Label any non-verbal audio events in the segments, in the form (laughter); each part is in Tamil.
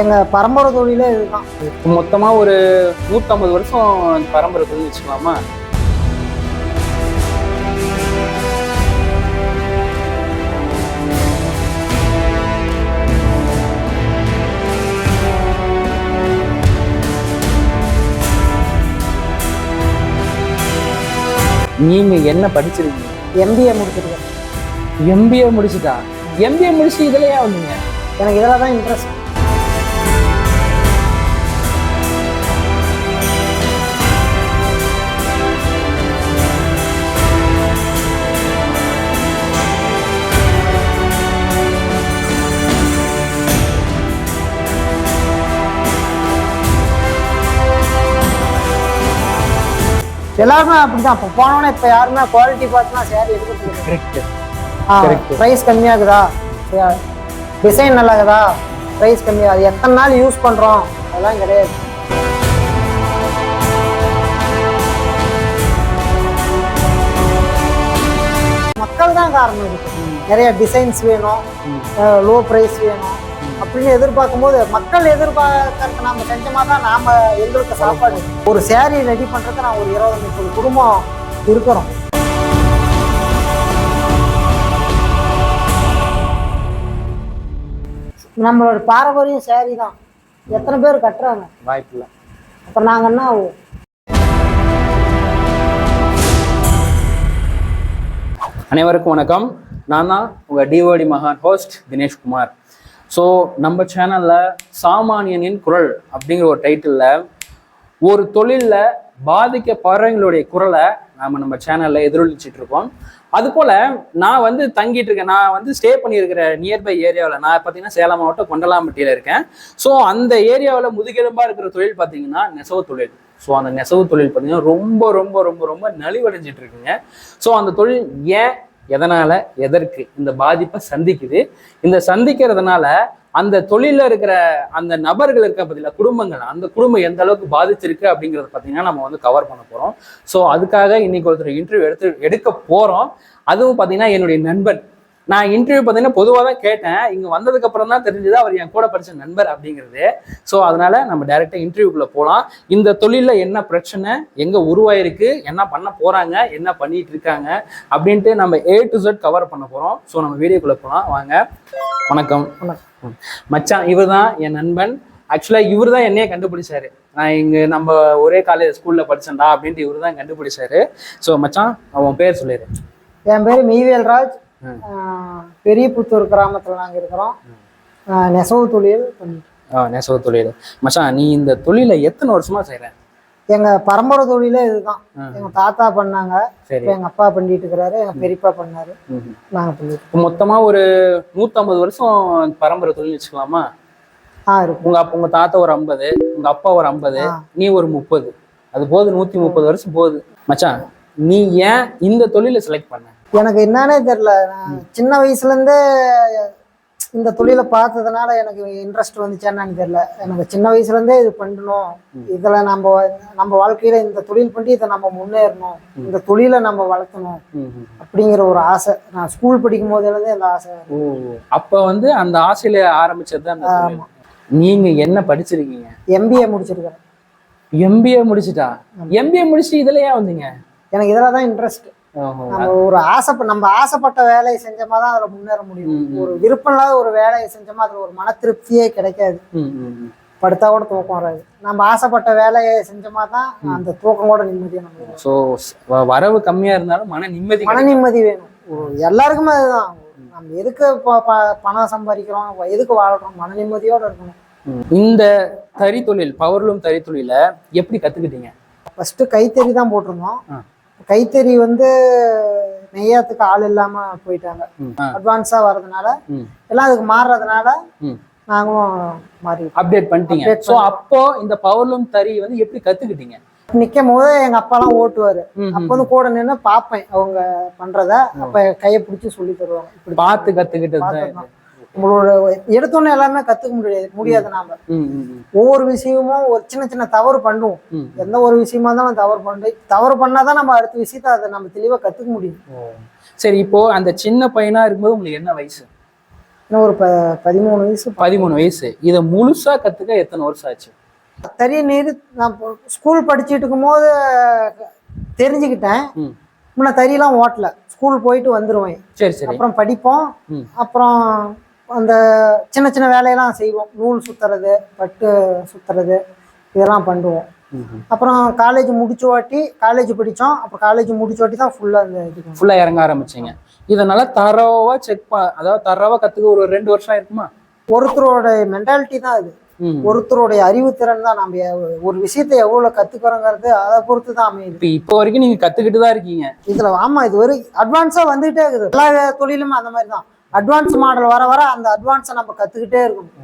எங்கள் பரம்பரை தொழிலே இதுதான். இப்போ மொத்தமா ஒரு நூற்றம்பது வருஷம் பரம்பரை தொழில் வச்சுக்கலாமா? நீங்க என்ன படிச்சிருக்கீங்க? எம்பிஏ முடிச்சிருக்கேன். எம்பிஏ முடிச்சுட்டா? எம்பிஏ முடிச்சு இதுல ஏன் வந்தீங்க? எனக்கு இதில் தான் இன்ட்ரெஸ்ட் எல்லாருமே அப்படிதான். இப்போ போனோன்னே இப்போ யாருமே குவாலிட்டி பார்த்துனா சேரீ எடுக்கிறது கரெக்ட் Correct. ப்ரைஸ் கம்மியாகுதா? டிசைன் நல்லா இருக்குதா ப்ரைஸ் கம்மியாக அது எத்தனை நாள் யூஸ் பண்ணுறோம் அதெல்லாம் கிடையாது. மக்கள் தான் காரணம் இருக்கு நிறைய டிசைன்ஸ் வேணும். லோ ப்ரைஸ் வேணும். அப்படின்னு எதிர்பார்க்கும் போது மக்கள் எதிர்பார்க்கறதுக்கு நாம செஞ்சோமா தான் நாம எங்களுக்கு சாப்பாடு. ஒரு சேரீ ரெடி பண்றதுக்கு நான் ஒரு இருபது முப்பது குடும்பம் இருக்கிறோம். நம்மளோட பாரம்பரியம் சேரீ தான். எத்தனை பேர் கட்டுறாங்க? வாய்ப்பு இல்லை அப்புறம் நாங்கள் என்ன? அனைவருக்கும் வணக்கம். நான் தான் உங்கள் டிஓடி மகான் ஹோஸ்ட் தினேஷ்குமார். ஸோ நம்ம சேனலில் சாமானியனின் குரல் அப்படிங்கிற ஒரு டைட்டிலில் ஒரு தொழிலில் பாதிக்கப்படுறவங்களுடைய குரலை நாம் நம்ம சேனலில் எதிரொலிச்சிட்டு இருக்கோம். அதுபோல் நான் வந்து தங்கிட்டு இருக்கேன். நான் வந்து ஸ்டே பண்ணியிருக்கிற நியர்பை ஏரியாவில் நான் பார்த்தீங்கன்னா சேலம் மாவட்டம் கொண்டலாம்பட்டியில் இருக்கேன். ஸோ அந்த ஏரியாவில் முதுகெலும்பாக இருக்கிற தொழில் பார்த்தீங்கன்னா நெசவு தொழில். ஸோ அந்த நெசவு தொழில் பார்த்தீங்கன்னா ரொம்ப ரொம்ப ரொம்ப ரொம்ப நலிவடைஞ்சிட்டு இருக்குங்க. ஸோ அந்த தொழில் ஏன் எதனால? எதற்கு? இந்த பாதிப்பை சந்திக்குது. இந்த சந்திக்கிறதுனால அந்த தொழில இருக்கிற அந்த நபர்கள் இருக்க பார்த்தீங்களா குடும்பங்கள் அந்த குடும்பம் எந்த அளவுக்கு பாதிச்சிருக்கு அப்படிங்கிறத பார்த்தீங்கன்னா நம்ம வந்து கவர் பண்ண போறோம். ஸோ அதுக்காக இன்னைக்கு ஒருத்தர் இன்டர்வியூ எடுத்து எடுக்க போறோம். அதுவும் பார்த்தீங்கன்னா என்னுடைய நண்பன் நான் இன்டர்வியூ பார்த்தீங்கன்னா பொதுவாக தான் கேட்டேன். இங்கே வந்ததுக்கு அப்புறம் தான் தெரிஞ்சது அவர் என் கூட படிச்ச நண்பர் அப்படிங்கிறது. ஸோ அதனால நம்ம டைரெக்டாக இன்டர்வியூக்குள்ள போகலாம் இந்த தொழிலில் என்ன பிரச்சனை எங்கே உருவாயிருக்கு என்ன பண்ண போறாங்க என்ன பண்ணிட்டு இருக்காங்க அப்படின்ட்டு நம்ம ஏ டு Z கவர் பண்ண போகிறோம் ஸோ நம்ம வீடியோக்குள்ள போகலாம் வாங்க. வணக்கம். வணக்கம். மச்சான் இவர் தான் என் நண்பன். ஆக்சுவலாக இவர் தான் என்னையே கண்டுபிடிச்சாரு. நான் இங்கே நம்ம ஒரே காலேஜ் ஸ்கூலில் படிச்சேன்டா அப்படின்ட்டு இவர் தான் கண்டுபிடிச்சாரு. ஸோ மச்சான் அவன் பேர் சொல்லிடு என் பேர் மெய்வேல் ராஜ் பெரிய புத்தூர் கிராமத்தில் நாங்கள் இருக்கிறோம். நெசவு தொழில் பண்ணிட்டு நெசவு தொழில். மச்சான் நீ இந்த தொழிலை எத்தனை வருஷமா செய்ற? எங்க பரம்பரை தொழிலே இதுதான். எங்க தாத்தா பண்ணாங்க. எங்க அப்பா பண்ணிட்டு இருக்கிறாரு எங்க பெரியப்பா பண்ணாரு. நாங்க பண்ணிட்டு மொத்தமா ஒரு நூற்றம்பது வருஷம் பரம்பரை தொழில் வச்சுக்கலாமா? உங்க அப்பா உங்க தாத்தா ஒரு ஐம்பது உங்க அப்பா ஒரு ஐம்பது. நீ ஒரு முப்பது. அது போது நூத்தி முப்பது வருஷம் போகுது மச்சான் நீ ஏன் இந்த தொழிலை செலக்ட் பண்ண? எனக்கு என்னன்னே தெரியல. நான் சின்ன வயசுல இருந்தே இந்த தொழிலை பார்த்ததுனால எனக்கு இன்ட்ரெஸ்ட் வந்துச்சான்னு தெரியல. எனக்கு சின்ன வயசுல இருந்தே இது பண்ணணும். இதுல நம்ம நம்ம வாழ்க்கையில இந்த தொழில் பண்ணி இதை நம்ம முன்னேறணும். இந்த தொழிலை நம்ம வளர்க்கணும் ம்ஹும். அப்படிங்கிற ஒரு ஆசை. நான் ஸ்கூல் படிக்கும் போதுலேருந்தே இந்த ஆசை அப்ப வந்து அந்த ஆசையில ஆரம்பிச்சது அந்த தொழில். நீங்க என்ன படிச்சிருக்கீங்க? எம்பிஏ முடிச்சிருக்கிறேன் எம்பிஏ முடிச்சிட்டா? எம்பிஏ முடிச்சுட்டு இதுல ஏன் வந்தீங்க? எனக்கு இதில் தான் இன்ட்ரெஸ்ட். நம்ம ஒரு ஆசை நம்ம ஆசைப்பட்ட வேலையை செஞ்சோமா தான் அதில் முன்னேற முடியும். ஒரு விருப்பம் இல்லாத ஒரு வேலையை செஞ்சோமா அதில் ஒரு மன திருப்தியே கிடைக்காது. படுத்தா கூட தூக்கம் வராது. நம்ம ஆசைப்பட்ட வேலையை செஞ்சோமா தான் அந்த தூக்கம் கூட நிம்மதியாக நம்ம ஸோ வரவு கம்மியா இருந்தாலும் மன நிம்மதி மன நிம்மதி வேணும். எல்லாருக்குமே அதுதான். நம்ம எதுக்கு பணம் சம்பாதிக்கிறோம்? எதுக்கு வாழ்றோம்? மன நிம்மதியோட இருக்கணும். இந்த தறி தொழில் பவர்லூம் தறி தொழிலை எப்படி கத்துக்கிட்டீங்க? ஃபர்ஸ்ட் கைத்தறி தான் போட்டிருந்தோம். கைத்தறி வந்து நெய்யறதுக்கு ஆள் இல்லாம போயிட்டாங்க. அட்வான்ஸா வர்றதுனால. எல்லாம் அதுக்கு மாறுறதுனால. நாங்களும் மாறி அப்டேட் பண்ணிட்டீங்க. ஸோ அப்போ இந்த பவர்லூம் தறி வந்து எப்படி கத்துக்கிட்டீங்க? நிக்கும் போது எங்க அப்பாலாம் ஓட்டுவாரு. அப்ப வந்து கூட நின்று பார்ப்பேன் அவங்க பண்றத. அப்ப கையை பிடிச்சி சொல்லி தருவாங்க. இப்படி பார்த்து கத்துக்கிட்டது. உங்களோட எடுத்தோன்னே எல்லாமே கத்துக்க முடியாது முடியாது நாம. ஒவ்வொரு விஷயமும் ஒரு சின்ன சின்ன தவறு பண்ணுவோம். எந்த ஒரு விஷயமா இருந்தாலும் தவறு பண்ணி தவறு பண்ணாதான் நம்ம அடுத்த விஷயத்த அதை நம்ம தெளிவா கத்துக்க முடியும். சரி இப்போ அந்த சின்ன பையனா இருக்கும்போது உங்களுக்கு என்ன வயசு? இன்னும் ஒரு ப பதிமூணு வயசு. பதிமூணு வயசு. இதை முழுசா கத்துக்க எத்தனை வருஷம் ஆச்சு? தறி நீர் நான் ஸ்கூல் படிச்சுட்டு இருக்கும்போது தெரிஞ்சுக்கிட்டேன். முன்ன தறியெல்லாம் ஓட்டல. ஸ்கூல் போயிட்டு வந்துடுவேன் சரி சரி. அப்புறம் படிப்போம். அப்புறம் அந்த சின்ன சின்ன வேலையெல்லாம் செய்வோம். நூல் சுற்றுறது பட்டு சுற்றுறது இதெல்லாம் பண்ணுவோம். அப்புறம் காலேஜ் முடிச்ச வாட்டி காலேஜ் படித்தோம் அப்புறம் காலேஜ் முடிச்ச வாட்டி தான் ஃபுல்லாக இந்த இதுக்கு ஃபுல்லா இறங்க ஆரம்பிச்சீங்க. இதை நல்லா தரவா செக் அதாவது தரவா கத்துக்க ஒரு ரெண்டு வருஷம் இருக்குமா ஒருத்தரோட மென்டாலிட்டி தான் அது. ஒருத்தருடைய அறிவுத்திறன் தான் நம்ம ஒரு விஷயத்தை எவ்வளோ கற்றுக்குறோங்கிறது அதை பொறுத்து தான் அமையுது. இப்போ இப்போ வரைக்கும் நீங்க கத்துக்கிட்டு தான் இருக்கீங்க. இதுல ஆமா இது ஒரு அட்வான்ஸா வந்துகிட்டே இருக்குது. எல்லா தொழிலுமே அந்த மாதிரி தான். அட்வான்ஸ் மாடல் வர வர அந்த அட்வான்ஸை நம்ம கத்துக்கிட்டே இருக்கணும்.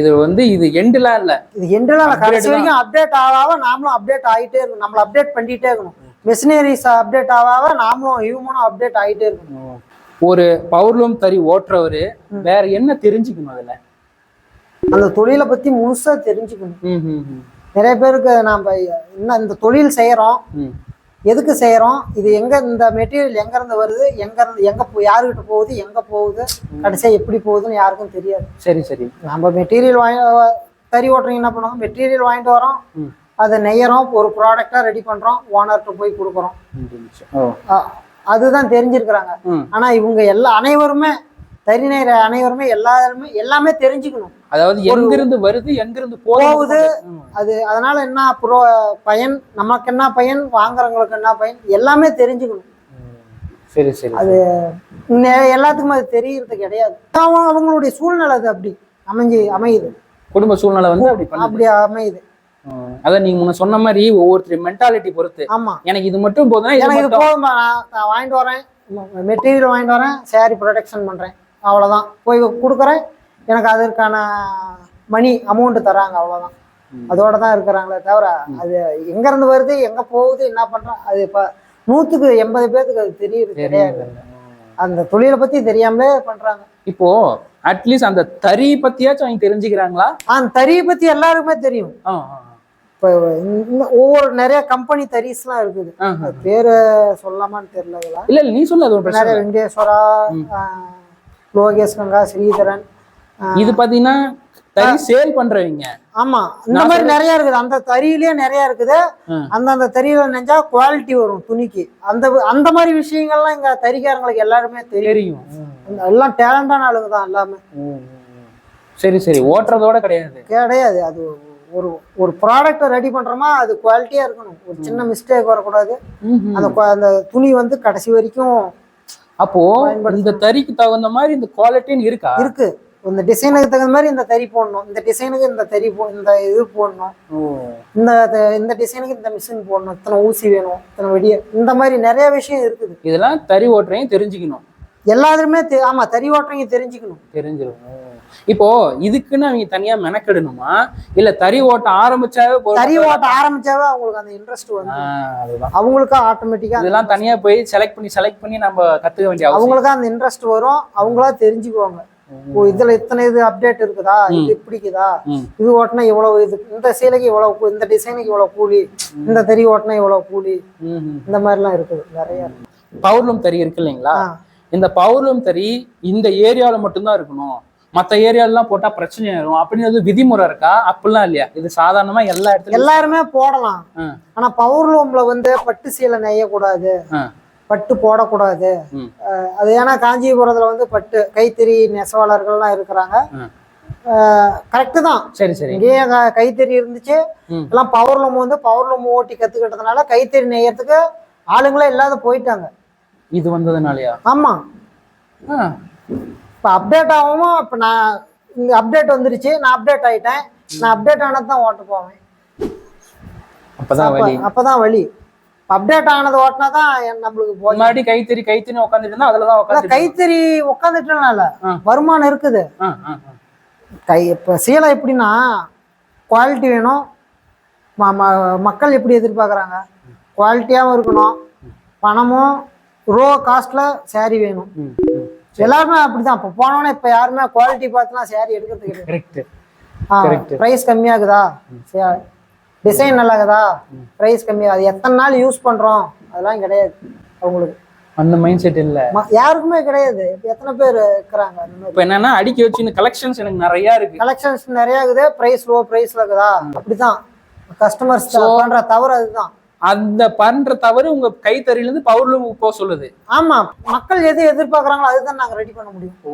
இது வந்து இது எண்டுலாம் இல்ல. இது எண்டெல்லாம் Upgrade கடைசி வரைக்கும் அப்டேட் ஆகாம நாமளும் அப்டேட் ஆகிட்டே இருக்கணும். நம்மள அப்டேட் பண்ணிட்டே இருக்கணும். மெஷினரிஸ் அப்டேட் ஆகாம நாமளும் ஹியூமனும் அப்டேட் ஆகிட்டே இருக்கணும். ஒரு பவர்லூம் தறி ஓட்டுறவரு வேற என்ன தெரிஞ்சுக்கணும் அதுல? அந்த தொழிலை பத்தி முழுசா தெரிஞ்சுக்கணும். நிறைய பேருக்கு நாம இன்னும் இந்த தொழில் செய்யறோம். ம். எதுக்கு செய்யறோம்? இது எங்க இந்த மெட்டீரியல் எங்க இருந்து வருது? எங்க இருந்து எங்க போ யாருக்கிட்ட போகுது? எங்க போகுது? கடைசியா எப்படி போகுதுன்னு யாருக்கும் தெரியாது. சரி சரி. நம்ம மெட்டீரியல் வாங்கி தறி ஓட்டுறீங்க என்ன பண்ணுவோம் மெட்டீரியல் வாங்கிட்டு வரோம். அதை நெய்யறோம். ஒரு ப்ராடக்டா ரெடி பண்றோம். ஓனர்கிட்ட போய் கொடுக்குறோம். அதுதான் தெரிஞ்சிருக்கிறாங்க. ம். ஆனா இவங்க எல்லா அனைவருமே தறி நெய்கிற அனைவருமே எல்லாருமே எல்லாமே தெரிஞ்சுக்கணும். அதாவது எங்கிருந்து வருது எங்கிருந்து போகுது. அது அதனால என்ன ப்ரோ பயன் நமக்கு என்ன பயன் வாங்குறவங்களுக்கு என்ன பயன் எல்லாமே தெரிஞ்சுக்கணும். சரி சரி அது எல்லாத்துக்கும் அது தெரியறது கிடையாது. அவங்க- அவங்களுடைய சூழ்நிலை அது அப்படி அமைஞ்சு அமையுது. குடும்ப சூழ்நிலை வந்து அப்படி அப்படி அமையுது. அதான் நீங்க முன்ன சொன்ன மாதிரி ஒவ்வொருத்தர் மென்டாலிட்டி பொறுத்து. ஆமா. எனக்கு இது மட்டும் போதும்னா இது எனக்கு இது போதுமா நான் வாங்கிட்டு வரேன். மெட்டீரியல் வாங்கிட்டு வரேன் சேரீ ப்ரொடக்ஷன் பண்ணுறேன் அவ்வளோதான் போய் கொடுக்குறேன். எனக்கு அதற்கான மணி அமௌண்ட் தராங்க அவ்வளோதான். அதோட தான் இருக்கிறாங்களே தவிர அது எங்கேருந்து வருது எங்கே போகுது என்ன பண்ணுறோம் அது இப்போ நூற்றுக்கு எண்பது பேர்த்துக்கு அது தெரியுது கிடையாது. அந்த தொழிலை பற்றி தெரியாமலே பண்ணுறாங்க இப்போ அட்லீஸ்ட் அந்த தறி பத்தியாச்சும் அவங்க தெரிஞ்சுக்கிறாங்களா? அந்த தறியை பற்றி எல்லாருக்குமே தெரியும். இப்போ ஒவ்வொரு நிறைய கம்பெனி தறிஸ்லாம் இருக்குது. பேர் சொல்லலாமான்னு தெரியல இல்ல இல்ல நீ சொல்லு அது நிறைய. வெங்கடேஸ்வரா லோகேஷ் கங்கா ஸ்ரீதரன் இது பாத்தீங்கன்னா தறி சேல் பண்றவங்க. ஆமா. இந்த மாதிரி நிறைய இருக்குது. அந்த தறியிலேயே நிறைய இருக்குது. அந்தந்த தறியில நெஞ்சா குவாலிட்டி வரும் துணிக்கு. அந்த அந்த மாதிரி விஷயங்கள்லாம் இங்க தறிக்காரங்களுக்கு எல்லாருமே தெரியும். அந்த எல்லாம் டேலண்டான ஆளுங்க தான் எல்லாமே. சரி சரி. ஓட்டுறதோட கிடையாது. கிடையாது. அது ஒரு ஒரு ப்ராடக்ட்டை ரெடி பண்றோமா அது குவாலிட்டியா இருக்கணும். ஒரு சின்ன மிஸ்டேக் வரக்கூடாது. அந்த அந்த துணி வந்து கடைசி வரைக்கும் அப்போ இந்த தறிக்கு தகுந்த மாதிரி இந்த குவாலிட்டின்னு இருக்கா? இருக்கு. இந்த டிசைனுக்கு தகுந்த மாதிரி இந்த தறி போடணும். இந்த டிசைனுக்கு இந்த தறி போ இந்த இது போடணும். இந்த இந்த டிசைனுக்கு இந்த மிஷின் போடணும். இத்தனை ஊசி வேணும். இத்தனை வெடிய இந்த மாதிரி நிறைய விஷயம் இருக்குது. இதெல்லாம் தறி ஓட்டுறையும் தெரிஞ்சுக்கணும். எல்லாருமே தெ- ஆமா தறி ஓட்டுறவங்க தெரிஞ்சுக்கணும். தெரிஞ்சிடும் இப்போ இதுக்குன்னு அவங்க தனியா மெனக்கெடணுமா? இல்ல தறி ஓட்ட ஆரம்பிச்சாவே தறி ஓட்ட ஆரம்பிச்சாவே அவங்களுக்கு அந்த இன்ட்ரெஸ்ட் வந்து ஆஹ் அதுதான். அவங்களுக்கா ஆட்டோமேட்டிக்கா இதெல்லாம் தனியா போய் செலக்ட் பண்ணி செலக்ட் பண்ணி நம்ம கத்துக்க வேண்டிய அவங்களுக்கா அந்த இன்ட்ரெஸ்ட் வரும். அவங்களா தெரிஞ்சுக்குவாங்க. ஓ இதுல இத்தனை இது அப்டேட் இருக்குதா? இது பிடிக்குதா. இது ஓட்டினா இவ்வளவு இது? இந்த சீலைக்கு இவ்வளவு இந்த டிசைனுக்கு இவ்வளவு கூலி? இந்த தறி ஓட்டினா இவ்வளவு கூலி? இந்த மாதிரிலாம் இருக்குது. நிறைய. பவர்லூம் தறி இருக்கு இல்லைங்களா. இந்த பவர்லூம் தறி இந்த ஏரியால மட்டும்தான் இருக்கணும். மத்த ஏரியாலாம் போட்டா பிரச்சனை ஆயிரும். அப்படின்னு விதிமுறை இருக்கா? அப்படிலாம் இல்லையா? இது சாதாரணமா எல்லா இடத்துலயும் எல்லாருமே போடலாம். ஆனா பவர் லூம்ல வந்து பட்டு சீலை நெய்யக்கூடாது. பட்டு போடக்கூடாது. அது ஏன்னா காஞ்சிபுரத்துல வந்து பட்டு கைத்தறி நெசவாளர்கள்லாம் இருக்கிறாங்க. கரெக்டு தான். சரி சரி. இங்கேயே கைத்தறி இருந்துச்சு. எல்லாம் பவர் லூம் வந்து பவர் லூம் ஓட்டி கத்துக்கிட்டதுனால கைத்தறி நெய்யறதுக்கு ஆளுங்களே இல்லாத போயிட்டாங்க. இது வந்ததுனாலயா? ஆமா. இப்போ அப்டேட் ஆகாம இப்போ நான் இங்க அப்டேட் வந்துருச்சு நான் அப்டேட் ஆயிட்டேன். நான் அப்டேட் ஆனது தான் ஓட்ட போவேன். அப்பதான் அப்ப- வழி அப்பதான் வழி அப்டேட் ஆனது ஓட்டினா தான் நம்மளுக்கு முன்னாடி கைத்தறி கைத்தறி உட்காந்துட்டு அதுலதான் இல்ல, உட்காந்து கைத்தறி உட்காந்துட்டனால. வருமானம் இருக்குது. கை இப்போ சீலை எப்படின்னா குவாலிட்டி வேணும். ம- ம- மக்கள் எப்படி எதிர்பார்க்குறாங்க? குவாலிட்டியாகவும் இருக்கணும். பணமும் ரோ காஸ்ட்டில் saree வேணும். எல்லாருமே அப்படிதான். இப்போ போனோன்னே இப்போ யாருமே குவாலிட்டி பார்த்துலாம் saree எடுக்கிறது கிடையாது. Correct Correct. ப்ரைஸ் கம்மியாகுதா? டிசைன் நல்லா இருக்குதா ப்ரைஸ் கம்மியாகுது எத்தனை நாள் யூஸ் பண்ணுறோம் அதெல்லாம் கிடையாது அவங்களுக்கு. அந்த மைண்ட் செட் இல்ல. யாருக்குமே கிடையாது. எத்தனை பேர் இருக்கிறாங்க இப்ப என்னன்னா அடிக்க வச்சு கலெக்ஷன்ஸ் எனக்கு நிறைய இருக்கு. கலெக்ஷன்ஸ் நிறைய இருக்குது. பிரைஸ் லோ பிரைஸ்ல இருக்குதா அப்படிதான். கஸ்டமர்ஸ் பண்ற தவறு அதுதான். அந்த பண்ற தவறு உங்க கைத்தறியில இருந்து பவர்லூம் போக சொல்லுது. ஆமா மக்கள் எது எதிர்பார்க்கறாங்களோ அதுதான் நாங்க ரெடி பண்ண முடியும். ஓ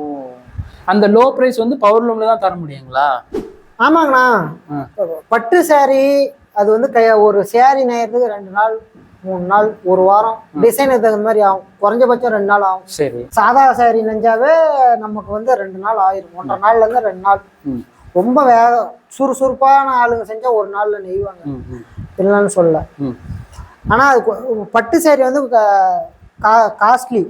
அந்த லோ பிரைஸ் வந்து பவர்லூம்ல தான் தர முடியுங்களா? ஆமாங்கண்ணா. பட்டு saree அது வந்து கை ஒரு saree நெய்யறதுக்கு ரெண்டு நாள் மூணு நாள் ஒரு வாரம் டிசைனுக்கு தகுந்த மாதிரி ஆகும். குறைஞ்சபட்சம் ரெண்டு நாள் ஆகும். சரி. சாதா saree நெஞ்சாவே நமக்கு வந்து ரெண்டு நாள் ஆயிரும். ஒன்றரை நாள்ல இருந்து ரெண்டு நாள். ரொம்ப வேக சுறுசுறுப்பான ஆளுங்க செஞ்சா ஒரு நாள்ல நெய்வாங்க. இல்லைன்னு சொல்லல. ம் ஆனா அது கொ- பட்டு saree வந்து காஸ்ட்லி.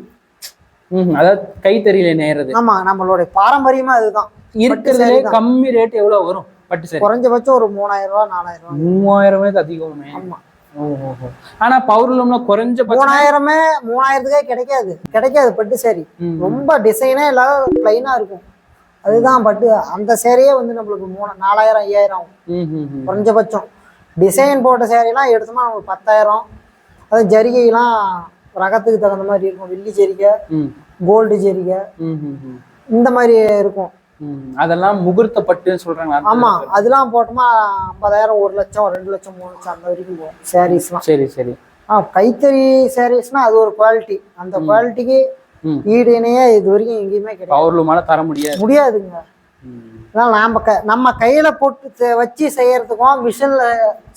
ம் அதாவது கைத்தறியில நேர்றது. ஆமா நம்மளுடைய பாரம்பரியமா அதுதான். இருக்கிறதுலே கம்மி ரேட் எவ்வளவு வரும் பட்டு சரி? குறைஞ்சபட்சம் ஒரு மூணாயிரம் ரூபா நாலாயிரம் ரூபா மூவாயிரமே அதிகமே ஆமா. ஓஹோ ஆனா பவர்லூம்ல குறைஞ்சபட்சம் மூணாயிரமே மூணாயிரத்துக்கே கிடைக்காது. கிடைக்காது பட்டு ம். ரொம்ப டிசைனே இல்லாத பிளைனா இருக்கும். அதுதான் பட்டு. அந்த சேரீயே வந்து நம்மளுக்கு மூணு நாலாயிரம் ஐயாயிரம் ஆகும். குறைஞ்சபட்சம். டிசைன் போட்ட சேரீலாம் எடுத்தோம்னா நம்மளுக்கு பத்தாயிரம். அது ஜரிகைலாம் ரகத்துக்கு தகுந்த மாதிரி இருக்கும். வெள்ளி ஜரிகை ம், கோல்டு ஜரிகை. ம், ம், ம். இந்த மாதிரி இருக்கும். ம். அதெல்லாம் முகூர்த்த பட்டுன்னு சொல்றாங்க ஆமா. அதெல்லாம் போட்டோமா ஐம்பதாயிரம் ஒரு லட்சம் ரெண்டு லட்சம் மூணு லட்சம் அந்த வரைக்கும் போகும். சாரீஸ்லாம் சரி சரி. ஆ கைத்தறி சாரீஸ்னா அது ஒரு குவாலிட்டி அந்த குவாலிட்டிக்கு ம். ஈடு இணையா இது வரைக்கும் எங்கேயுமே கிடையாது. பவர்லூமால தர முடியாது. முடியாதுங்க. ம். அதான் நாம க நம்ம கையில போட்டு வச்சு செய்யறதுக்கும் மிஷின்ல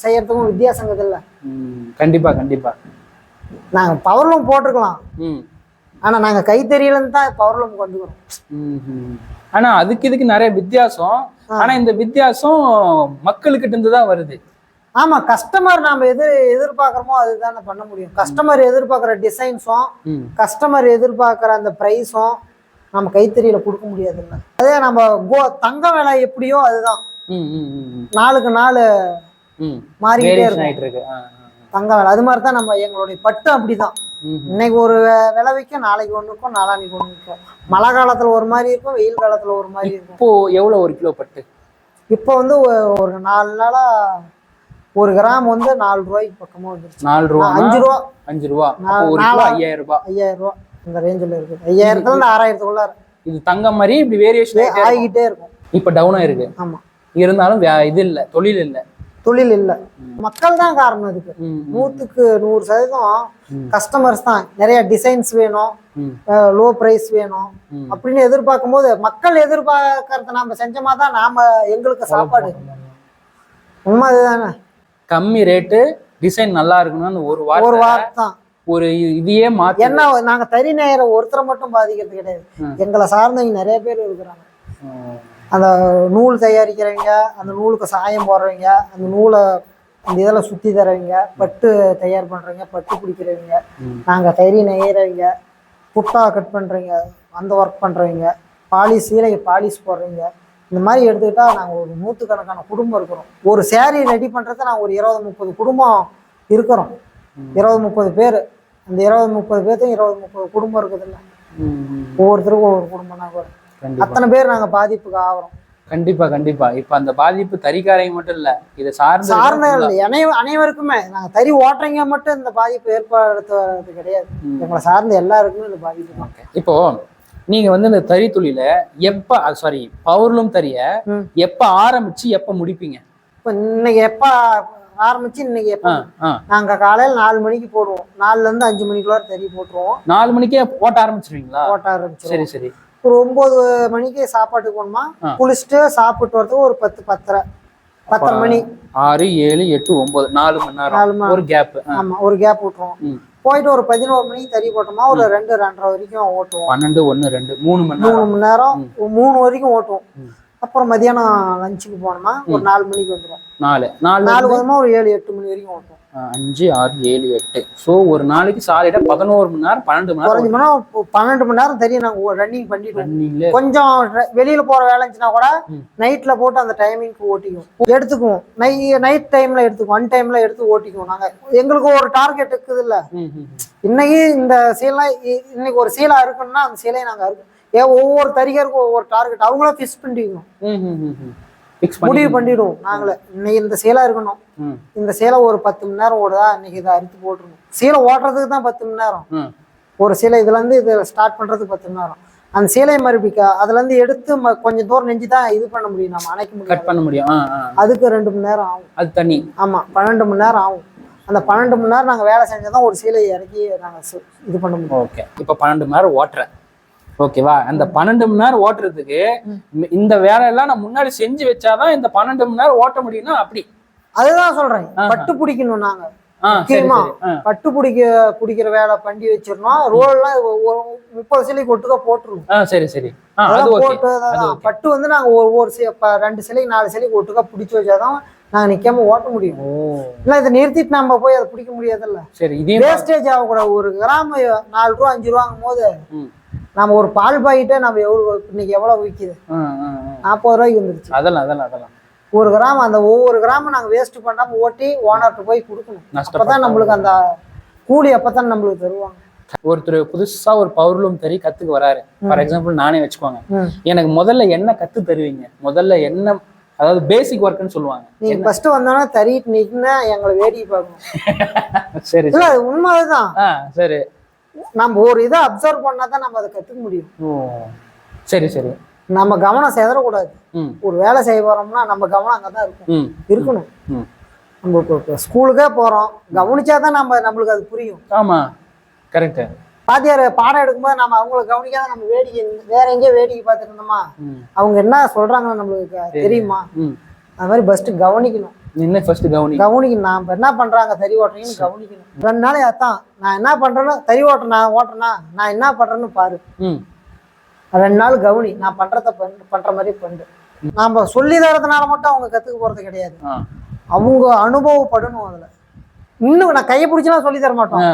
செய்யறதுக்கும் வித்தியாசங்கிறது இல்லை ம். கண்டிப்பா கண்டிப்பா நாங்க பவர்லூம் போட்டிருக்கலாம் ம் ஆனா நாங்க கைத்தறியில இருந்து தான் பவர்லூமுக்கு வந்துக்கிறோம் ம், ம். ஆனா அதுக்கு இதுக்கு நிறைய வித்தியாசம் ஆனா இந்த வித்தியாசம் மக்களுக்கிட்ட இருந்து தான் வருது ஆமா கஸ்டமர் நாம எது எதிர்பார்க்கறோமோ அதுதானே பண்ண முடியும் கஸ்டமர் எதிர்பார்க்குற டிசைன்ஸும். கஸ்டமர் எதிர்பார்க்குற அந்த ப்ரைஸும் நம்ம கைத்தறியில கொடுக்க முடியாதுல்ல அதே நம்ம கோ தங்க விலை எப்படியோ அதுதான். நாளுக்கு நாள். மாறிக்கிட்டே இருக்கும். இருக்கு. தங்க விலை. அது மாதிரி தான் நம்ம எங்களுடைய பட்டு அப்படிதான். இன்னைக்கு ஒரு விலை விற்கும் நாளைக்கு ஒன்று இருக்கும் நாளான்னைக்கு ஒன்று விற்கும் மழை காலத்துல ஒரு மாதிரி இருக்கும் வெயில் காலத்துல ஒரு மாதிரி இருக்கும். இப்போ எவ்வளவு ஒரு கிலோ பட்டு? இப்போ வந்து ஒரு நாலு நாளா ஒரு கிராம் வந்து நாலு ரூபாய்க்கு பக்கமா வந்துருச்சு. நாலு ரூபா அஞ்சு ரூபா. அஞ்சு ரூபா. ஒரு ஐயாயிரம் ரூபாய் ஐயாயிரம் ரூபா. இந்த ரேஞ்சில் இருக்குது ஐயாயிரத்துல இருந்து ஆறாயிரத்துக்குள்ள இது தங்கம் மாதிரி இப்படி வேரியேஷன் ஆகிக்கிட்டே இருக்கும். இப்ப டவுன் ஆயிருக்கு. ஆமா. இருந்தாலும் இது இல்ல தொழில் இல்ல. தொழில் இல்லை. மக்கள் தான் காரணம் இதுக்கு நூற்றுக்கு நூறு சதவீதம். கஸ்டமர்ஸ் தான். நிறைய டிசைன்ஸ் வேணும். லோ ப்ரைஸ் வேணும். அப்படின்னு எதிர்பார்க்கும் போது மக்கள் எதிர்பார்க்கறத நாம செஞ்சோமா தான் நாம எங்களுக்கு சாப்பாடு. உண்மை அதுதானே கம்மி ரேட்டு டிசைன் நல்லா இருக்கணும்னு ஒரு ஒரு வாரம் வாரம் தான். ஒரு இதையே மாத்தி. என்ன நாங்க தறி நேர ஒருத்தரை மட்டும் பாதிக்கிறது கிடையாது. எங்களை சார்ந்தவங்க நிறைய பேர் இருக்கிறாங்க. அந்த நூல் தயாரிக்கிறவங்க அந்த நூலுக்கு சாயம் போடுறவங்க அந்த நூலை அந்த இதில் சுற்றி தரவங்க பட்டு தயார் பண்ணுறவங்க பட்டு பிடிக்கிறவங்க. நாங்கள் தறி நெய்கிறவங்க புட்டா கட் பண்ணுறவங்க அந்த ஒர்க் பண்ணுறவங்க பாலிஷ் சீலை பாலிஷ் போடுறவங்க இந்த மாதிரி எடுத்துக்கிட்டா நாங்கள் ஒரு நூற்றுக்கணக்கான குடும்பம் இருக்கிறோம். ஒரு saree ரெடி பண்ணுறத நாங்கள் ஒரு இருபது முப்பது குடும்பம் இருக்கிறோம். இருபது முப்பது பேர். அந்த இருபது முப்பது பேர்த்தையும் இருபது முப்பது குடும்பம் இருக்குதுல்ல. ஒவ்வொருத்தருக்கும் ஒவ்வொரு குடும்பம்னா கூட. அத்தனை பேர் நாங்கள் பாதிப்புக்கு ஆகிறோம் கண்டிப்பா கண்டிப்பா. இப்ப அந்த பாதிப்பு தறிக்காரங்க மட்டும் இல்ல இதை சார்ந்த சார்ந்த அனை அனைவருக்குமே. நாங்க தறி ஓட்டுறவங்க மட்டும் இந்த பாதிப்பு ஏற்படுத்துறது கிடையாது. ம். எங்களை சார்ந்த எல்லாருக்குமே இந்த பாதிப்பு தான். இப்போ நீங்க வந்து இந்த தறி தொழில எப்ப சாரி பவர்லூம் தறிய. எப்ப ஆரம்பிச்சு எப்ப முடிப்பீங்க? இப்போ இன்னைக்கு எப்போ ஆரம்பிச்சு இன்னைக்கு. நாங்க காலையில் நாலு மணிக்கு போடுவோம். நாலுல இருந்து அஞ்சு மணிக்குள்ள தறி போட்டுருவோம். நாலு மணிக்கே ஓட்ட ஆரம்பிச்சிருவீங்களா? ஓட்ட ஆரம்பிச்சிருவோம். சரி சரி. ஒரு ஒன்பது மணிக்கு சாப்பாட்டுக்கு போகணுமா. குளிச்சுட்டு சாப்பிட்டு வரதுக்கு ஒரு பத்து பத்தரை. பத்தரை மணி. ஆறு ஏழு எட்டு ஒன்பது நாலு மணி நாலு நேரம் ஒரு கேப் ஆமா ஒரு கேப் விட்டுருவோம். போயிட்டு ஒரு பதினோரு மணிக்கு தறி போட்டோமா? ஒரு ரெண்டு ரெண்டரை வரைக்கும் ஓட்டுவோம். பன்னெண்டு ஒண்ணு ரெண்டு மூணு மணி மூணு நேரம். மணி நேரம் மூணு வரைக்கும் ஓட்டுவோம். அப்புறம் மதியானம் லஞ்சுக்கு போனோமா ஒரு நாலு மணிக்கு வந்துடும் நாலு. நாலு நாலு விதமா ஒரு ஏழு எட்டு மணி வரைக்கும் ஓட்டுவோம் ஆ, அஞ்சு ஆறு ஏழு எட்டு. ஸோ ஒரு நாளைக்கு சாலிடா பதினோரு மணி நேரம் பன்னெண்டு மணி நேரம் மணி நேரம் பன்னெண்டு மணி நேரம் தெரியும் நாங்கள் ரன்னிங் ரன்னிங்ல கொஞ்சம் வெளியில போற வேலை இருந்துச்சுன்னா கூட ம். நைட்ல போட்டு அந்த டைமிங்க்கு ஓட்டிக்குவோம். எடுத்துக்குவோம். நை நைட் டைம்ல எடுத்துக்குவோம். ஒன் டைம்ல எடுத்து ஓட்டிக்குவோம் நாங்க. எங்களுக்கு ஒரு டார்கெட் இருக்குது இல்ல. இன்னைக்கு இந்த சீலை இ- இன்னைக்கு ஒரு சீலா இருக்குன்னா அந்த சீலையை நாங்க அறுக்கோம் ஏன் ஒவ்வொரு தறிகருக்கும் ஒவ்வொரு டார்கெட் அவங்களும் ஃபிக்ஸ் பண்ணிக்கணும் முடிவு பண்ணி பண்ணிடுவோம். நாங்களே. இன்னைக்கு இந்த சீலை இருக்கணும். இந்த சேலை ஒரு பத்து மணி நேரம் ஓடுதா? இன்னைக்கு இதை அறுத்து போட்டுருணும் சீலை ஓட்டுறதுக்கு தான் பத்து மணி நேரம். ஒரு சீலை இதுல இருந்து இது ஸ்டார்ட் பண்றதுக்கு பத்து மணி நேரம். அந்த சீலை மறுபிக்க அதுல இருந்து எடுத்து கொஞ்சம் தூரம் நெஞ்சு தான் இது பண்ண முடியும். நம்ம அணைக்க கட் முடியும் பண்ண முடியும். அதுக்கு ரெண்டு மணி நேரம் ஆகும். அது தனி ஆமா பன்னெண்டு மணி நேரம் ஆகும். அந்த பன்னெண்டு மணி நேரம் நாங்க வேலை செஞ்சாதான் ஒரு சீலை இறக்கி நாங்க இது பண்ண முடியும். ஓகே. இப்போ பன்னெண்டு மணி நேரம் ஓட்டுறேன். ஓகேவா? அந்த பன்னெண்டு மணி நேரம் ஓட்டுறதுக்கு இந்த- வேலையெல்லாம் நான் முன்னாடி செஞ்சு வச்சாதான் இந்த பன்னெண்டு மணி நேரம் ஓட்ட முடியும்னா அப்படி. அதுதான் சொல்றேன். பட்டு பிடிக்கணும் நாங்க. முக்கியமா பட்டு பிடிக்க பிடிக்கிற வேலை பண்டி வச்சிடணும். ரோல்லாம் ஒரு முப்பது சிலைக்கு ஒட்டுக்கா போட்டுருணும். ஆ சரி சரி. போட்டு. பட்டு வந்து நாங்க ப- ரெண்டு சிலைக்கு நாலு சிலைக்கு ஒட்டுக்கா பிடிச்சி வச்சாதான் நாங்க நிக்காம ஓட்ட முடியும். இல்ல இதை நிறுத்திட்டு நம்ம போய் அதை பிடிக்க முடியாதுல்ல. சரி வேஸ்டேஜ் ஆகக்கூடாது. ஒரு கிராம் நாலு ரூபா அஞ்சு ரூபாங்கும் போது. நம்ம ஒரு பால் பாக்கெட்டே நம்ம எவ்வளவு இன்னைக்கு எவ்வளவு விற்கிது. நாற்பது ரூபாய்க்கு வந்துருச்சு. அதெல்லாம் அதெல்லாம் அதெல்லாம். ஒரு கிராம் அந்த ஒவ்வொரு கிராமும் நாங்க வேஸ்ட் பண்ணாம ஓட்டி ஓனர்கிட்ட போய் கொடுக்கணும். நஷ்டப்பட்டா அப்பதான் நம்மளுக்கு அந்த கூலி அப்பதான் நம்மளுக்கு தருவாங்க. ஒருத்தர் புதுசா ஒரு பவர்லூம் தறி கத்துக்க வராரு. ஃபார் எக்ஸாம்பிள் நானே வச்சுக்கோங்க. எனக்கு முதல்ல என்ன கத்து தருவீங்க? முதல்ல என்ன அதாவது பேசிக் ஒர்க்னு சொல்லுவாங்க. நீங்க ஃபர்ஸ்ட் வந்தோன்னா தறிட்டு நிக்கினா எங்களை வேடிக்கை பார்க்கணும். (laughs) சரி இல்ல உண்மைதான். சரி. நம்ம ஒரு இதை அப்சர்வ் பண்ணாதான் நம்ம அதை கத்துக்க முடியும். ஓ சரி சரி. நம்ம கவனம் செதறக்கூடாது. ஒரு வேலை செய்ய போறோம்னா நம்ம கவனம் அங்கதான் இருக்கும். ம். இருக்கணும். ம் நம்ம இப்போ ஸ்கூலுக்கே போறோம். கவனிச்சாதான் நம்ம நம்மளுக்கு அது புரியும். ஆமா. கரெக்ட் பாத்தியார் பாடம் எடுக்கும்போது நம்ம அவங்கள கவனிக்காத நம்ம வேடிக்கை வேற எங்கேயோ வேடிக்கை பார்த்துட்டு இருந்தோமா? அவங்க என்ன சொல்றாங்கன்னு நம்மளுக்கு தெரியுமா. அது மாதிரி ஃபர்ஸ்ட் கவனிக்கணும். என்ன ஃபர்ஸ்ட் கவனி. கவனிக்கணும் நான் இப்ப என்ன பண்றாங்க? தறி ஓட்டுறீங்கன்னு கவனிக்கணும் ரெண்டு நாளைக்கு அதான். நான் என்ன பண்றேன்னு தறி ஓட்டுறேன் நான் நான் என்ன பண்றேன்னு பாரு. ரெண்டு நாள் கவனி. நான் பண்றத பண்ணு பண்ற மாதிரி பண்ணு நாம சொல்லி தரதுனால மட்டும் அவங்க கத்துக்க போறது கிடையாது. அவங்க அனுபவப்படணும் அதுல. இன்னும் நான் கையை பிடிச்சலாம் சொல்லி தர மாட்டோம்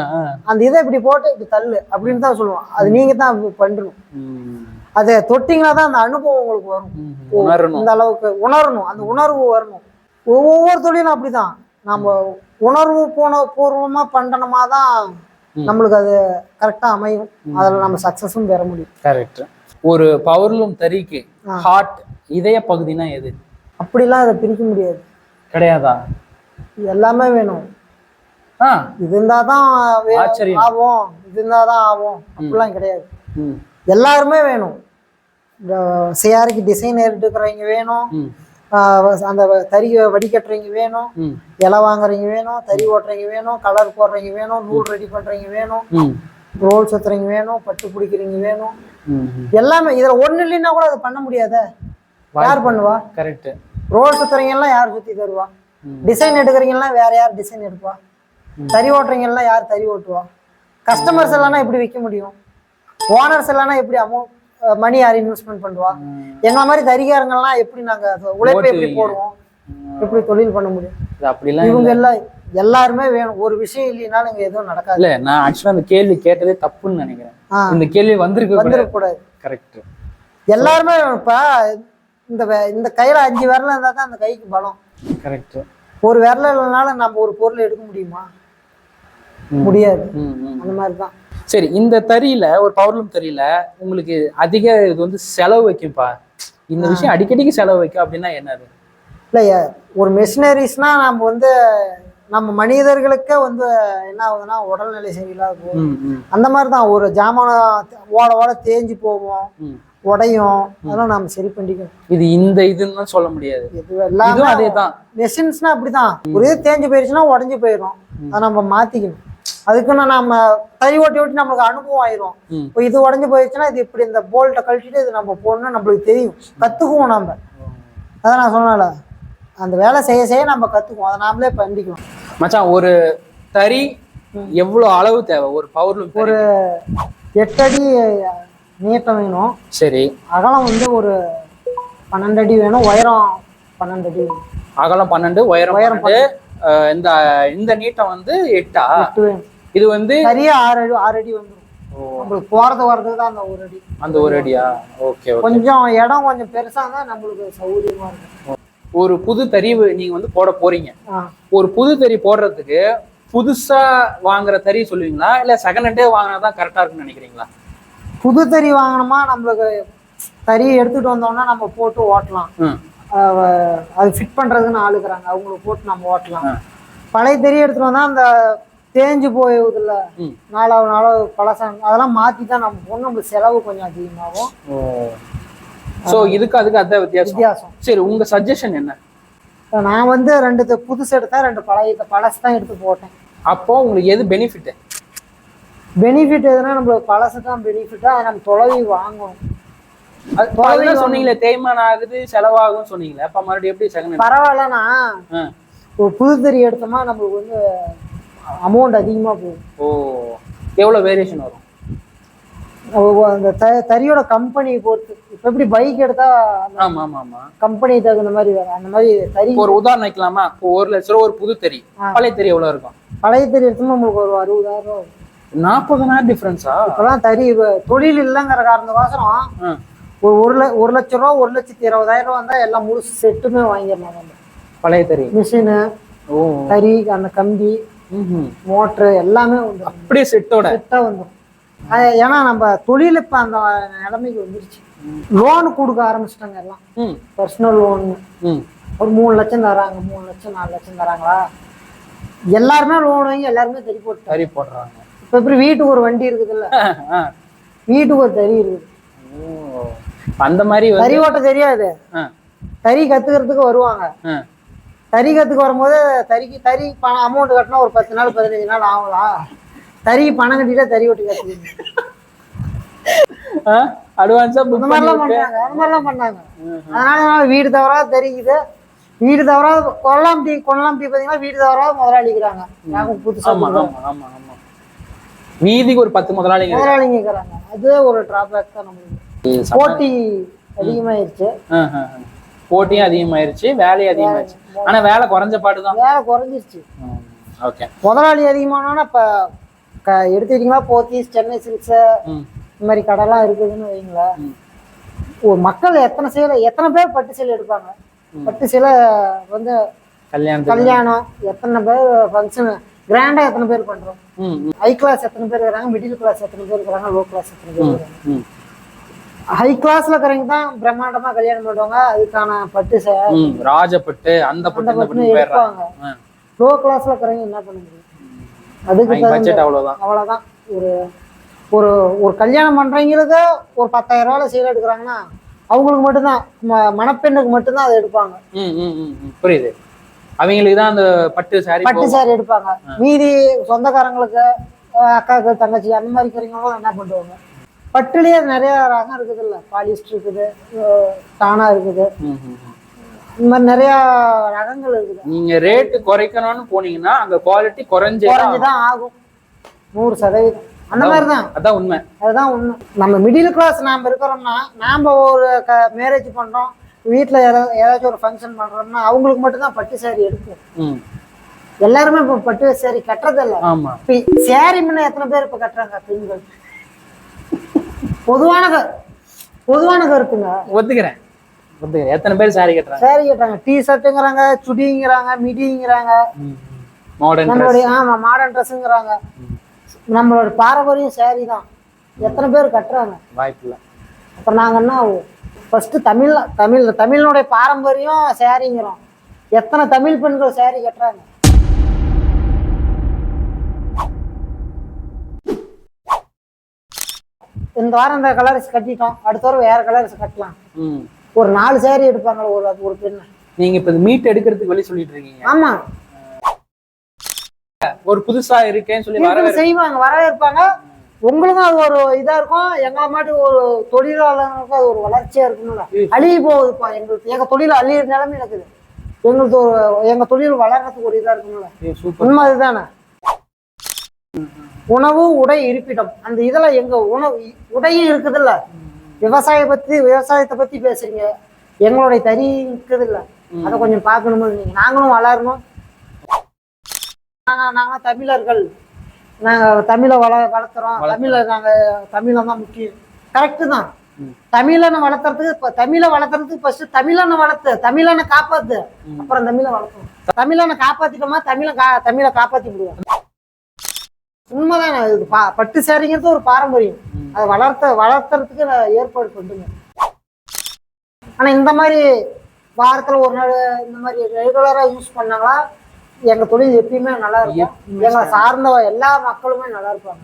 அந்த இதை இப்படி போட்டு இப்படி தள்ளு அப்படின்னு தான் சொல்லுவோம். அது நீங்க தான் பண்ணணும் அதை தொட்டிங்கன்னா தான் அந்த அனுபவம் உங்களுக்கு வரும். இந்த அளவுக்கு உணரணும். அந்த உணர்வு வரணும். ஒவ்வொரு தொழிலும் அப்படிதான். நம்ம உணர்வு பூண பூர்வமா பண்ணணுமா தான். நம்மளுக்கு அது கரெக்டா அமையும். அதுல நம்ம சக்சஸும் பெற முடியும். கரெக்ட் ஒரு பவர்லூம் தறிக்கு. ஹார்ட் இதய பகுதினா எது? அப்படிலாம் அதை பிரிக்க முடியாது. கிடையாதா? எல்லாமே வேணும். ஆ. இது இருந்தா தான் வே- ஆச்சரியம். ஆகும். இது இருந்தா தான் ஆகும் அப்படிலாம் கிடையாது. எல்லாருமே வேணும். இந்த சிஆருக்கு டிசைன் எடுக்கிறவங்க வேணும். அந்த தறி வடிகட்டுறவங்க வேணும். இலை வாங்குறவங்க வேணும். தறி ஓட்டுறவங்க வேணும். கலர் போடுறவங்க வேணும். நூல் ரெடி பண்றவங்க வேணும். ரோல் சுத்துறவங்க வேணும். பட்டு பிடிக்கிறவங்க வேணும். எல்லாமே இதுல ஒண்ணு இல்லைன்னா கூட அதை பண்ண முடியாதே? யார் பண்ணுவா? கரெக்ட் ரோல் சுத்துறவங்க எல்லாம் யார் சுத்தி தருவா. டிசைன் எடுக்கிறவங்க எல்லாம் வேற யார் டிசைன் எடுப்பா? தறி ஓட்டுறவங்க எல்லாம் யார் தறி ஓட்டுவா? கஸ்டமர்ஸ் எல்லாம் எப்படி விற்க முடியும்? ஓனர்ஸ் எல்லாம் எப்படி அமௌண்ட் மணி யார் இன்வெஸ்ட்மெண்ட் பண்ணுவா? எங்களை மாதிரி தறிகாரங்கள்லாம் எப்படி நாங்க அது உழைப்பை எப்படி. போடுவோம்? எப்படி தொழில் பண்ண முடியும்? அப்படிலாம் இவங்க எல்லாம் எல்லாருமே வேணும். ஒரு விஷயம் இல்லைனாலும் இங்க எதுவும் நடக்காது. இல்ல நான் ஆக்சுவலா அந்த கேள்வி கேட்டதே தப்புன்னு நினைக்கிறேன். இந்த கேள்வி வந்திருக்க கூடாது. வந்துடக்கூடாது கரெக்ட் எல்லாருமே வேணும். இப்ப இந்த இந்த கையில அஞ்சு விரல் இருந்தா தான் அந்த கைக்கு பலம். கரெக்ட் ஒரு விரல் இல்லைனாலும் நம்ம ஒரு பொருள் எடுக்க முடியுமா? முடியாது. அந்த மாதிரி தான் சரி இந்த தறியில ஒரு பவர்லூம் தறியில உங்களுக்கு அதிக இது வந்து செலவு வைக்கும்பா இந்த விஷயம் அடிக்கடிக்கு செலவு வைக்கும் அப்படின்னா என்னது இல்லையா ஒரு மெஷினரிஸ்னா நம்ம வந்து நம்ம மனிதர்களுக்கே வந்து என்ன ஆகுதுன்னா உடல்நிலை சரியில்லாத போகும் அந்த மாதிரி தான் ஒரு ஜாமான ஓட ஓட தேஞ்சு போவோம் உடையும். அதெல்லாம் நம்ம சரி பண்ணிக்கணும். இது இந்த இதுன்னு தான் சொல்ல முடியாது. எல்லாமே அதே தான் மெஷின்ஸ்னா அப்படிதான். ஒரு இது தேஞ்சு போயிருச்சுன்னா உடஞ்சு போயிடும் அதை நம்ம மாத்திக்கணும். அதுக்குன்னு நம்ம தறி ஓட்டி ஓட்டி நம்மளுக்கு அனுபவம் ஆயிரும். இப்போ இது உடஞ்சு போயிருச்சுன்னா இது இப்படி இந்த போல்ட்டை கழட்டிட்டு இது நம்ம போடணும் நம்மளுக்கு தெரியும். கத்துக்குவோம் நம்ம. அதான் நான் சொன்னேன்ல. அந்த வேலை செய்ய செய்ய நம்ம கத்துக்குவோம். அதை நாமளே பண்ணிக்கலாம். மச்சான் ஒரு தறி எவ்வளவு அளவு தேவை? ஒரு பவர்லூம் ஒரு எட்டு அடி நீட்டம் வேணும். சரி. அகலம் வந்து ஒரு பன்னெண்டு அடி வேணும். உயரம் பன்னெண்டு அடி வேணும். அகலம் பன்னெண்டு உயரம் உயரம் இந்த இந்த நீட்டம் வந்து எட்டா? எட்டு வேணும். இது வந்து சரியா ஆறு அடி ஆறு அடி வந்துடும் நம்மளுக்கு போறது வர்றதுக்கு தான் அந்த ஒரு அடி. அந்த ஒரு அடியா? Okay okay. கொஞ்சம் இடம் கொஞ்சம் பெருசா இருந்தா நம்மளுக்கு சௌகரியமா இருக்கும். ஒரு புது தறி நீங்க வந்து போட போறீங்க. ஒரு புது தறி போடுறதுக்கு புதுசா வாங்குற தறி சொல்லுவீங்களா? இல்ல செகண்ட் ஹேண்டே வாங்கினா தான் கரெக்டா இருக்கும்னு நினைக்கிறீங்களா? புது தறி வாங்கினோமா நம்மளுக்கு தறி எடுத்துட்டு வந்தோம்னா நம்ம போட்டு ஓட்டலாம். அது ஃபிட் பண்றதுன்னு ஆளுக்குறாங்க. அவங்களுக்கு போட்டு நம்ம ஓட்டலாம். பழைய தறி எடுத்துட்டு வந்தா அந்த தேஞ்சு போகுதுல்ல ம். நாளாவது பழசம் அதெல்லாம் மாற்றி தான் நம்ம போகணும் நம்மளுக்கு செலவு கொஞ்சம் அதிகமாகும். ஸோ இதுக்கு அதுக்கு அதான் வித்தியாசம். வித்தியாசம். சரி உங்க சஜஷன் என்ன? நான் வந்து ரெண்டு புதுசு எடுத்தா ரெண்டு பழைய பழசு தான் எடுத்து போட்டேன். அப்போ உங்களுக்கு எது பெனிஃபிட் பெனிஃபிட் எதுனா நம்மளுக்கு பழசு தான் பெனிஃபிட்டா அதை நம்ம தொலைவி வாங்கணும். அதுதான் சொன்னீங்களே தேய்மானம் ஆகுது செலவாகும் சொன்னீங்களே. அப்ப மறுபடியும் எப்படி செகண்ட் பரவாயில்லண்ணா ஒரு புது தறி எடுத்தோம்னா நம்மளுக்கு வந்து அமௌண்ட் அதிகமாக போகும். ஓ எவ்வளவு வேரியேஷன் வரும்? அந்த த தறியோட கம்பெனி பொறுத்து இப்போ எப்படி பைக் எடுத்தா அந்த ஆமா ஆமா ஆமா. கம்பெனி தகுந்த மாதிரி வரும்? அந்த மாதிரி தறி ஒரு உதாரணம் வைக்கலாமா? இப்போ ஒரு லட்ச ரூபா ஒரு புது ஆ. பழைய தெரி எவ்வளவு இருக்கும்? பழைய தறி எடுத்தோம்னா நம்மளுக்கு ஒரு அறுபதாயிரம் ரூபா வரும். நாற்பதனாயிரம் டிஃபரன்ஸா இப்போலாம் தறி தொழில் இல்லைங்கிற காரணக்கோசரம் ஒரு ஒரு ல ஒரு லட்ச ரூபா ஒரு லட்சத்தி இருபதாயிரம் ரூபா வந்தால் எல்லாம் முழுசு செட்டுமே வாங்கிடலாம் நம்ம. பழைய தெரி மிஷினு ஓ. தறி அந்த கம்பி. மோட்ரு எல்லாமே வந்துடும் அப்படியே செட்டோட? செட்டாக வந்துடும் ஏன்னா நம்ம தொழில் இப்போ அந்த நிலைமைக்கு வந்துருச்சு. லோன் கொடுக்க ஆரம்பிச்சிட்டாங்க எல்லாம். பர்சனல் லோன் ம். ஒரு மூணு லட்சம் தராங்க மூணு லட்சம் நாலு லட்சம் தராங்களா? எல்லாருமே லோன் வாங்கி எல்லாருமே தறி போட்டாங்க சரி போடுறாங்க. இப்போ எப்படி வீட்டுக்கு ஒரு வண்டி இருக்குதுல்ல. வீட்டுக்கு ஒரு தறி இருக்குது. அந்த மாதிரி வந்து தறி ஓட்ட தெரியாது. தறி கத்துக்கிறதுக்கு வருவாங்க. ஆ. தறி கத்துக்க வரும்போது தறிக்கு தறி பணம் அமௌண்ட் கட்டினா ஒரு பத்து நாள் பதினஞ்சு நாள் ஆகலாம். தறி பணம் கட்டிட்டா தறி ஓட்டி கத்துக்கணும் ஆ, அட்வான்ஸா புக் மாதிரிலாம் பண்றாங்க. அந்த மாதிரிலாம் பண்ணாங்க அதனால வீடு தவறாத தெரியுது. வீடு தவறாத கொல்லாம் டீ கொல்லாம் டீ பார்த்தீங்கன்னா வீடு தவறாத முதலாளிக்கிறாங்க நாங்க புதுசா ஆமா ஆமா ஆமா ஆமா. வீதிக்கு ஒரு பத்து முதலாளிங்க முதலாளிங்க இருக்கிறாங்க அது ஒரு டிராபேக் தான் நம்மளுக்கு. போட்டி அதிகமாயிருச்சு. போட்டியும் அதிகமாயிருச்சு வேலையும் அதிகமாயிருச்சு. ஆனா வேலை குறைஞ்ச பாடுதான் வேலை குறைஞ்சிருச்சு. ஓகே. முதலாளி அதிகமானோன்னா இப்போ க எடுத்துக்கிட்டிங்களா போத்தீஸ் சென்னை சில்க்ஸு இந்த மாதிரி கடைலாம் இருக்குதுன்னு வைங்களேன். ஒரு மக்கள் எத்தனை சேலை எத்தனை பேர் பட்டு சேலை எடுப்பாங்க? பட்டு சேலை வந்து கல்யாணத்துக்கு. கல்யாணம் எத்தனை பேர் ஃபங்க்ஷனு கிராண்டாக எத்தனை பேர் பண்ணுறோம் ம் ம், ஹை கிளாஸ் எத்தனை பேர் இருக்கிறாங்க மிடில் கிளாஸ் எத்தனை பேர் இருக்கிறாங்க லோ கிளாஸ் எத்தனை பேர் இருக்கிறாங்க? ஹை கிளாஸ்ல இருக்கிறவங்க தான் பிரம்மாண்டமா கல்யாணம் பண்ணுவாங்க அதுக்கான பட்டு சே ம் ராஜப்பட்டு அந்த பட்டு எடுப்பாங்க. லோ கிளாஸ்ல இருக்கிறவங்க என்ன பண்ண முடியும்? அதுக்கு பட்ஜெட் அவ்வளவுதான். அவ்வளவுதான். ஒரு ஒரு ஒரு கல்யாணம் பண்றவங்களுக்கு ஒரு பத்தாயிரம் ரூபாயில சீலை எடுக்கிறாங்கன்னா அவங்களுக்கு மட்டும்தான் மணப்பெண்ணுக்கு மட்டும்தான் அதை எடுப்பாங்க. புரியுது. அவங்களுக்கு தான் அந்த பட்டு சாரி பட்டு சாரி எடுப்பாங்க. மீதி சொந்தக்காரங்களுக்கு அக்காவுக்கு தங்கச்சி அந்த மாதிரி இருக்கிறவங்களும் என்ன பண்ணுவாங்க? பட்டுலயே நிறைய ரகம் இருக்குது இல்ல பாலிஸ்டர் இருக்குது. தானா இருக்குது. இந்த மாதிரி நிறைய ரகங்கள் இருக்குது. நீங்க ரேட்டு குறைக்கணும்னு போனீங்கன்னா அங்க குவாலிட்டி குறைஞ்சே தான் குறைஞ்சுதான் ஆகும். நூறு சதவீதம். அந்த மாதிரி தான் அதான் உண்மை. அதுதான் உண்மை. நம்ம மிடில் கிளாஸ் நாம் இருக்கிறோம்னா நாம் ஒரு க மேரேஜ் பண்ணுறோம் வீட்டில் ஏதாவது ஏதாச்சும் ஒரு ஃபங்க்ஷன் பண்ணுறோம்னா அவங்களுக்கு மட்டும்தான் பட்டு சேரீ எடுக்கும் ம். எல்லாருமே இப்போ பட்டு சேரீ கட்டுறதில்ல. ஆமா. இப்போ சேரீ முன்ன எத்தனை பேர் இப்போ கட்டுறாங்க? பெண்கள். பொதுவான பொதுவான கருத்துங்க. ஒத்துக்கிறேன். ஒத்துக்கிறேன். எத்தனை பேர் சாரி கட்டுறாங்க? சேரீ கட்டுறாங்க. டி ஷர்ட்டுங்கிறாங்க சுடிங்கிறாங்க மிடிங்கிறாங்க. நம்மளுடைய ஆமாம் மாடர்ன் ட்ரெஸ்ஸுங்கிறாங்க நம்மளோட பாரம்பரியம் சேரீ தான். எத்தனை பேர் கட்டுறாங்க? வாய்ப்பு இல்லை அப்போ நாங்கள் என்ன ஃபஸ்ட்டு தமிழ் தமிழ் தமிழினுடைய பாரம்பரியம் சேரீங்கிறோம் எத்தனை தமிழ் பெண்கள் சேரீ கட்டுறாங்க? இந்த வாரம் இந்த கலர்ஸ் கட்டிட்டோம். அடுத்த வாரம் வேற கலர்ஸ் கட்டலாம். ஒரு நாலு சேரீ எடுப்பாங்களா ஒரு ஒரு பெண்ணு. நீங்க இப்ப மீட் எடுக்கிறதுக்கு வெளிய சொல்லிட்டு இருக்கீங்க. ஆமா. ஒரு புதுசா இருக்கேன்னு சொல்லி செய்வாங்க வரவேற்பாங்க. உங்களுக்கும் அது ஒரு இதா இருக்கும். எங்களை மாட்டி ஒரு தொழிலாளர்களுக்கும் அது ஒரு வளர்ச்சியா இருக்கும்ல. அழிய போகுதுப்பா. எங்களுக்கு எங்க தொழில் அழியிற நிலைமை இருக்குது எங்களுக்கு ஒரு எங்க தொழில் வளர்றதுக்கு ஒரு இதா இருக்கும்ல. உண்மை அதுதானே உணவு உடை இருப்பிடம். அந்த இதுல எங்க உணவு உடையும் இருக்குதுல்ல? விவசாய பத்தி விவசாயத்தை பத்தி பேசுறீங்க. எங்களுடைய தறி இருக்குது இல்ல அதை கொஞ்சம் பார்க்கணுமா? நீங்க நாங்களும் வளரணும். நாங்க நாங்க தமிழர்கள். நாங்க தமிழை வள வளர்த்துறோம் தமிழை நாங்க தமிழை தான் முக்கியம். கரெக்டு தான். தமிழனை வளர்த்துறதுக்கு இப்ப தமிழை வளர்த்துறதுக்கு ஃபர்ஸ்ட் தமிழனை வளர்த்து தமிழனை காப்பாத்து. அப்புறம் தமிழை வளர்க்கணும். தமிழனை காப்பாத்திட்டோமா தமிழை கா தமிழை காப்பாத்தி விடுவோம் உண்மைதான். இது பா பட்டு சேரிங்கிறது ஒரு பாரம்பரியம். அதை வளர்த்த வளர்த்துறதுக்கு நான் ஏற்பாடு பண்ணுங்க ஆனா இந்த மாதிரி வாரத்துல ஒரு நாள் இந்த மாதிரி ரெகுலரா யூஸ் பண்ணாங்களா எங்க தொழில் எப்பயுமே நல்லா இருக்கும். எங்களை சார்ந்த எல்லா மக்களுமே நல்லா இருப்பாங்க.